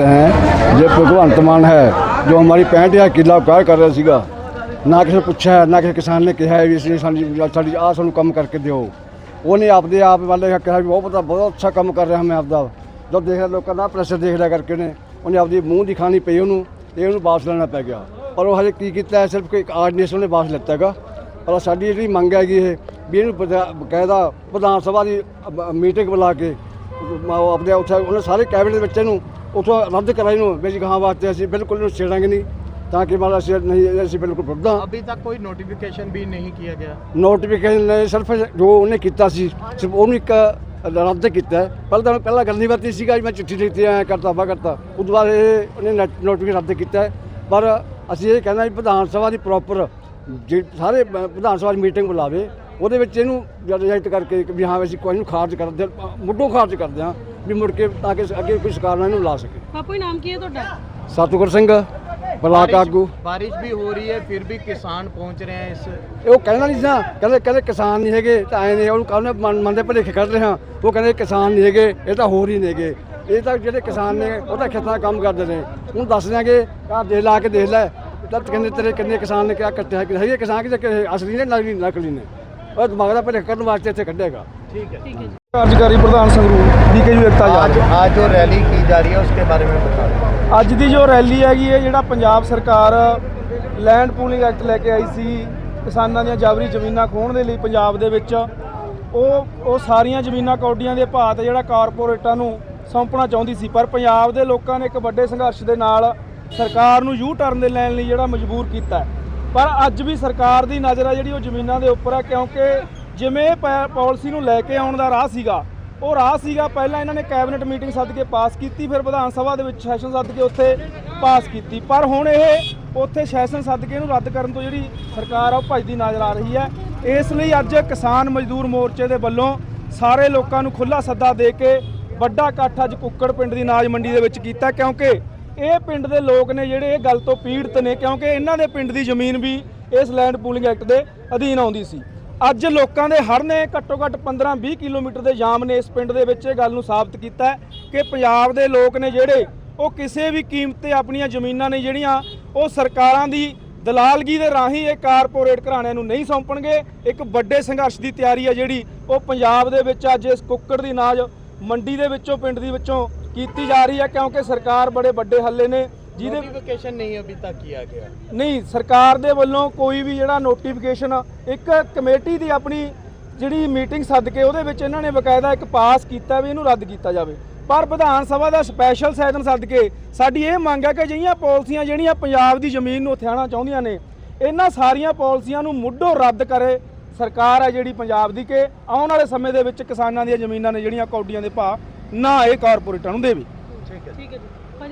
ਹੈ, ਜੇ ਭਗਵੰਤ ਮਾਨ ਹੈ, ਜੋ ਹਮਾਰੀ 65000 ਕਿਲਾ ਕਾਰ ਕਰ ਰਿਹਾ ਸੀਗਾ, ਨਾ ਕਿਸੇ ਪੁੱਛਿਆ, ਨਾ ਕਿਸੇ ਕਿਸਾਨ ਨੇ ਕਿਹਾ ਵੀ ਇਸ ਲਈ ਸਾਡੀ ਆਹ ਸਾਨੂੰ ਕੰਮ ਕਰਕੇ ਦਿਓ। ਉਹਨੇ ਆਪਦੇ ਆਪ ਵਾਲੇ ਕਿਹਾ ਵੀ ਬਹੁਤ ਪਤਾ ਬਹੁਤ ਅੱਛਾ ਕੰਮ ਕਰ ਰਿਹਾ ਮੈਂ ਆਪਦਾ। ਜਦ ਦੇਖ ਰਿਹਾ ਲੋਕਾਂ ਦਾ ਪ੍ਰੈਸ਼ਰ ਦੇਖ ਰਿਹਾ ਕਰਕੇ ਨੇ, ਉਹਨੇ ਆਪਦੀ ਮੂੰਹ ਦਿਖਾਣੀ ਪਈ ਉਹਨੂੰ, ਤੇ ਉਹਨੂੰ ਵਾਪਸ ਲੈਣਾ ਪੈ ਗਿਆ। ਪਰ ਉਹ ਹਜੇ ਕੀ ਕੀਤਾ ਹੈ, ਸਿਰਫ ਕੋਈ ਆਰਡੀਨੈਂਸ ਉਹਨੇ ਵਾਪਸ ਲਿੱਤਾ ਹੈਗਾ। ਪਰ ਸਾਡੀ ਜਿਹੜੀ ਮੰਗ ਹੈਗੀ ਇਹ, ਵੀ ਇਹਨੂੰ ਬਜ਼ਾ- ਬਕਾਇਦਾ ਵਿਧਾਨ ਸਭਾ ਦੀ ਮੀਟਿੰਗ ਬੁਲਾ ਕੇ ਆਪਦੇ ਉੱਥੇ, ਉਹਨੇ ਸਾਰੇ ਕੈਬਨਿਟ ਦੇ ਵਿੱਚ ਇਹਨੂੰ ਉੱਥੋਂ ਰੱਦ ਕਰਾਈ ਨੂੰ ਵੀ ਗਾਂ ਵਾਸਤੇ ਅਸੀਂ ਬਿਲਕੁਲ ਇਹਨੂੰ ਛੇੜਾਂਗੇ ਨਹੀਂ ਤਾਂ ਕਿ ਮਤਲਬ ਅਸੀਂ ਨਹੀਂ ਅਸੀਂ ਬਿਲਕੁਲ ਵਿਰੁੱਧ ਹਾਂ अभी तक कोई नोटिफिकेशन भी नहीं किया गया ਨੋਟੀਫਿਕੇਸ਼ਨ ਨੇ ਸਿਰਫ ਜੋ ਉਹਨੇ ਕੀਤਾ ਸੀ ਸਿਰਫ ਉਹਨੂੰ ਇੱਕ ਰੱਦ ਕੀਤਾ ਹੈ। ਪਹਿਲਾਂ ਤਾਂ ਪਹਿਲਾਂ ਗੱਲ ਨਹੀਂ ਵਰਤੀ ਸੀਗਾ ਜੀ ਮੈਂ ਚਿੱਠੀ ਲਿਖਤੀ ਐ ਕਰਤਾ ਵਾ ਕਰਤਾ ਉਸ ਤੋਂ ਬਾਅਦ ਇਹ ਉਹਨੇ ਨੋਟੀਫਿਕੇਸ਼ਨ ਰੱਦ ਕੀਤਾ ਹੈ। ਪਰ ਅਸੀਂ ਇਹ ਕਹਿੰਦਾ ਵੀ ਵਿਧਾਨ ਸਭਾ ਦੀ ਪ੍ਰੋਪਰ ਸਾਰੇ ਬ- ਵਿਧਾਨ ਸਭਾ ਦੀ ਮੀਟਿੰਗ ਬੁਲਾਵੇ ਉਹਦੇ ਵਿੱਚ ਇਹਨੂੰ ਰਿਜੈਕਟ ਕਰਕੇ ਵੀ ਹਾਂ ਅਸੀਂ ਕੋਈ ਨੂੰ ਖਾਰਜ ਕਰਦੇ ਮੁੱਢੋਂ ਖਾਰਜ ਕਰਦੇ ਹਾਂ ਵੀ ਮੁੜ ਕੇ ਤਾਂ ਕਿ ਅੱਗੇ ਕੋਈ ਸਰਕਾਰ ਨਾਲ ਇਹਨੂੰ ਲਾ ਸਕੇ। ਬਾਪੂ ਨਾਮ ਕੀ ਹੈ ਤੁਹਾਡਾ? ਸਤਗੁਰ ਸਿੰਘ ਬਲਾਕ ਆਗੂ। ਬਾਰਿਸ਼ ਵੀ ਹੋ ਰਹੀ ਹੈ ਫਿਰ ਵੀ ਕਿਸਾਨ ਪਹੁੰਚ ਰਹੇ ਹੈ ਇਸ ਉਹ ਕਹਿੰਦਾ ਨਹੀਂ ਸਾਂ ਕਹਿੰਦੇ ਕਹਿੰਦੇ ਕਿਸਾਨ ਨਹੀਂ ਹੈਗੇ ਤਾਂ ਆਏ ਨੇ ਉਹਨੂੰ ਕਹਿੰਦੇ ਮੰਨਦੇ ਭਲੇਖੇ ਕੱਢ ਰਹੇ ਹਾਂ। ਉਹ ਕਹਿੰਦੇ ਕਿਸਾਨ ਨਹੀਂ ਹੈਗੇ ਇਹ ਤਾਂ ਹੋਰ ਹੀ ਨੇਗੇ ਇਹ ਤਾਂ ਜਿਹੜੇ ਕਿਸਾਨ ਨੇ ਉਹ ਤਾਂ ਖੇਤਾਂ ਕੰਮ ਕਰਦੇ ਨੇ। ਉਹਨੂੰ ਦੱਸ ਦਿਆਂਗੇ ਆ ਦੇ ਲਾ ਕੇ ਦੇਖ ਲੈ। ਤਾਂ ਕਹਿੰਦੇ ਤੇਰੇ ਕਿੰਨੇ ਕਿਸਾਨ ਨੇ ਕਿਹਾ ਕੱਟਿਆ ਕਿ ਹੈਗੇ ਕਿਸਾਨ ਕਿ ਅਸਲੀ ਨੇ ਨਕਲੀ ਨੇ। ਉਹ ਦਿਮਾਗ ਦਾ ਭਲੇਖਾ ਕਰਨ ਵਾਸਤੇ ਇੱਥੇ ਕੱਢੇਗਾ ठीक है ਠੀਕ ਹੈ ਜੀ ਕਾਰਜਕਾਰੀ ਪ੍ਰਧਾਨ ਸੰਗਰੂਰ ਡੀਕੇਯੂ ਏਕਤਾ आज ਯਾਦ आज जो रैली की जा रही है उसके बारे में बता दें ਅੱਜ ਦੀ ਜੋ ਰੈਲੀ ਹੈਗੀ ਹੈ ਜਿਹੜਾ ਪੰਜਾਬ ਸਰਕਾਰ ਲੈਂਡ ਪੂਲਿੰਗ ਐਕਟ ਲੈ ਕੇ ਆਈ ਸੀ ਕਿਸਾਨਾਂ ਦੀਆਂ ਜਾਬਰੀ ਜ਼ਮੀਨਾਂ ਖੋਹਣ ਦੇ ਲਈ ਪੰਜਾਬ ਦੇ ਵਿੱਚ ਉਹ ਉਹ ਸਾਰੀਆਂ ਜ਼ਮੀਨਾਂ ਕੌਡੀਆਂ ਦੇ ਭਾਅ ਤੇ ਜਿਹੜਾ ਕਾਰਪੋਰੇਟਾਂ ਨੂੰ ਸੌਂਪਣਾ ਚਾਹੁੰਦੀ ਸੀ ਪਰ ਪੰਜਾਬ ਦੇ ਲੋਕਾਂ ਨੇ ਇੱਕ ਵੱਡੇ ਸੰਘਰਸ਼ ਦੇ ਨਾਲ ਸਰਕਾਰ ਨੂੰ ਯੂ ਟਰਨ ਦੇ ਲੈਣ ਲਈ ਜਿਹੜਾ ਮਜਬੂਰ ਕੀਤਾ ਹੈ। ਪਰ ਅੱਜ ਵੀ ਸਰਕਾਰ ਦੀ ਨਜ਼ਰ ਆ ਜਿਹੜੀ ਉਹ ਜ਼ਮੀਨਾਂ ਦੇ ਉੱਪਰ ਹੈ ਕਿਉਂਕਿ ਜਿਵੇਂ ਪੈ- ਪਾਲਿਸੀ ਨੂੰ ਲੈ ਕੇ ਆਉਣ ਦਾ ਰਾਹ ਸੀਗਾ, ਉਹ ਰਾਹ ਸੀਗਾ ਪਹਿਲਾਂ ਇਹਨਾਂ ਨੇ ਕੈਬਨਿਟ ਮੀਟਿੰਗ ਸੱਦ ਕੇ ਪਾਸ ਕੀਤੀ, ਫਿਰ ਵਿਧਾਨ ਸਭਾ ਦੇ ਵਿੱਚ ਸੈਸ਼ਨ ਸੱਦ ਕੇ ਉੱਥੇ ਪਾਸ ਕੀਤੀ। ਪਰ ਹੁਣ ਇਹ ਉੱਥੇ ਸੈਸ਼ਨ ਸੱਦ ਕੇ ਇਹਨੂੰ ਰੱਦ ਕਰਨ ਤੋਂ ਜਿਹੜੀ ਸਰਕਾਰ ਆ, ਉਹ ਭੱਜਦੀ ਨਜ਼ਰ ਆ ਰਹੀ ਹੈ ਇਸ ਲਈ ਅੱਜ ਕਿਸਾਨ ਮਜ਼ਦੂਰ ਮੋਰਚੇ ਦੇ ਵੱਲੋਂ ਸਾਰੇ ਲੋਕਾਂ ਨੂੰ ਖੁੱਲਾ ਸੱਦਾ ਦੇ ਕੇ ਵੱਡਾ ਇਕੱਠ ਅੱਜ ਕੁੱਕੜ ਪਿੰਡ ਦੀ ਨਾਜ ਮੰਡੀ ਦੇ ਵਿੱਚ ਕੀਤਾ, ਕਿਉਂਕਿ ਇਹ ਪਿੰਡ ਦੇ ਲੋਕ ਨੇ ਜਿਹੜੇ ਇਹ ਗੱਲ ਤੋਂ ਪੀੜਤ ਨੇ, ਕਿਉਂਕਿ ਇਹਨਾਂ ਦੇ ਪਿੰਡ ਦੀ ਜ਼ਮੀਨ ਵੀ ਇਸ ਲੈਂਡ ਪੂਲਿੰਗ ਐਕਟ ਦੇ ਅਧੀਨ ਆਉਂਦੀ ਸੀ। ਅੱਜ ਲੋਕਾਂ ਦੇ ਹੜ ਨੇ ਘੱਟੋ ਘੱਟ 15-20 ਕਿਲੋਮੀਟਰ ਦੇ ਜਾਮ ਨੇ ਇਸ ਪਿੰਡ ਦੇ ਵਿੱਚ ਇਹ ਗੱਲ ਨੂੰ ਸਾਬਤ ਕੀਤਾ ਕਿ ਪੰਜਾਬ ਦੇ ਲੋਕ ਨੇ ਜਿਹੜੇ, ਉਹ ਕਿਸੇ ਵੀ ਕੀਮਤ ਤੇ ਆਪਣੀਆਂ ਜ਼ਮੀਨਾਂ ਨੇ ਜਿਹੜੀਆਂ, ਉਹ ਸਰਕਾਰਾਂ ਦੀ ਦਲਾਲਗੀ ਦੇ ਰਾਹੀਂ ਇਹ ਕਾਰਪੋਰੇਟ ਘਰਾਣਿਆਂ ਨੂੰ ਨਹੀਂ ਸੌਂਪਣਗੇ। ਇੱਕ ਵੱਡੇ ਸੰਘਰਸ਼ ਦੀ ਤਿਆਰੀ ਹੈ ਜਿਹੜੀ, ਉਹ ਪੰਜਾਬ ਦੇ ਵਿੱਚ ਅੱਜ ਇਸ ਕੁੱਕੜ ਦੀ ਨਾਜ ਮੰਡੀ ਦੇ ਵਿੱਚੋਂ, ਪਿੰਡ ਦੀ ਵਿੱਚੋਂ ਕੀਤੀ ਜਾ ਰਹੀ ਹੈ ਕਿਉਂਕਿ ਸਰਕਾਰ ਬੜੇ ਵੱਡੇ ਹੱਲੇ ਨੇ ਜਿਹਦੇ ਨੋਟੀਫਿਕੇਸ਼ਨ ਨਹੀਂ ਅਭੀ ਤੱਕ ਕੀਆ ਗਿਆ। ਨਹੀਂ ਸਰਕਾਰ ਦੇ ਵੱਲੋਂ ਕੋਈ ਵੀ ਜਿਹੜਾ ਨੋਟੀਫਿਕੇਸ਼ਨ ਇੱਕ ਕਮੇਟੀ ਦੀ ਆਪਣੀ ਜਿਹੜੀ ਮੀਟਿੰਗ ਸੱਦ ਕੇ ਉਹਦੇ ਵਿੱਚ ਇਹਨਾਂ ਨੇ ਬਕਾਇਦਾ ਇੱਕ ਪਾਸ ਕੀਤਾ ਵੀ ਇਹਨੂੰ ਰੱਦ ਕੀਤਾ ਜਾਵੇ। ਪਰ ਵਿਧਾਨ ਸਭਾ ਦਾ ਸਪੈਸ਼ਲ ਸੈਸ਼ਨ ਸੱਦ ਕੇ ਸਾਡੀ ਇਹ ਮੰਗ ਹੈ ਕਿ ਜਿਹੜੀਆਂ ਪਾਲਿਸੀਆਂ ਜਿਹੜੀਆਂ ਪੰਜਾਬ ਦੀ ਜ਼ਮੀਨ ਨੂੰ ਹਥਿਆਣਾ ਚਾਹੁੰਦੀਆਂ ਨੇ ਇਹਨਾਂ ਸਾਰੀਆਂ ਪਾਲਿਸੀਆਂ ਨੂੰ ਮੁੱਢੋਂ ਰੱਦ ਕਰੇ ਸਰਕਾਰ ਹੈ ਜਿਹੜੀ ਪੰਜਾਬ ਦੀ ਕਿ ਆਉਣ ਵਾਲੇ ਸਮੇਂ ਦੇ ਵਿੱਚ ਕਿਸਾਨਾਂ ਦੀਆਂ ਜ਼ਮੀਨਾਂ ਨੇ ਜਿਹੜੀਆਂ ਕੌਡੀਆਂ ਦੇ ਭਾਅ ਨਾ ਇਹ ਕਾਰਪੋਰੇਟਾਂ ਨੂੰ ਦੇਵੇ। ਠੀਕ ਹੈ ਜੀ।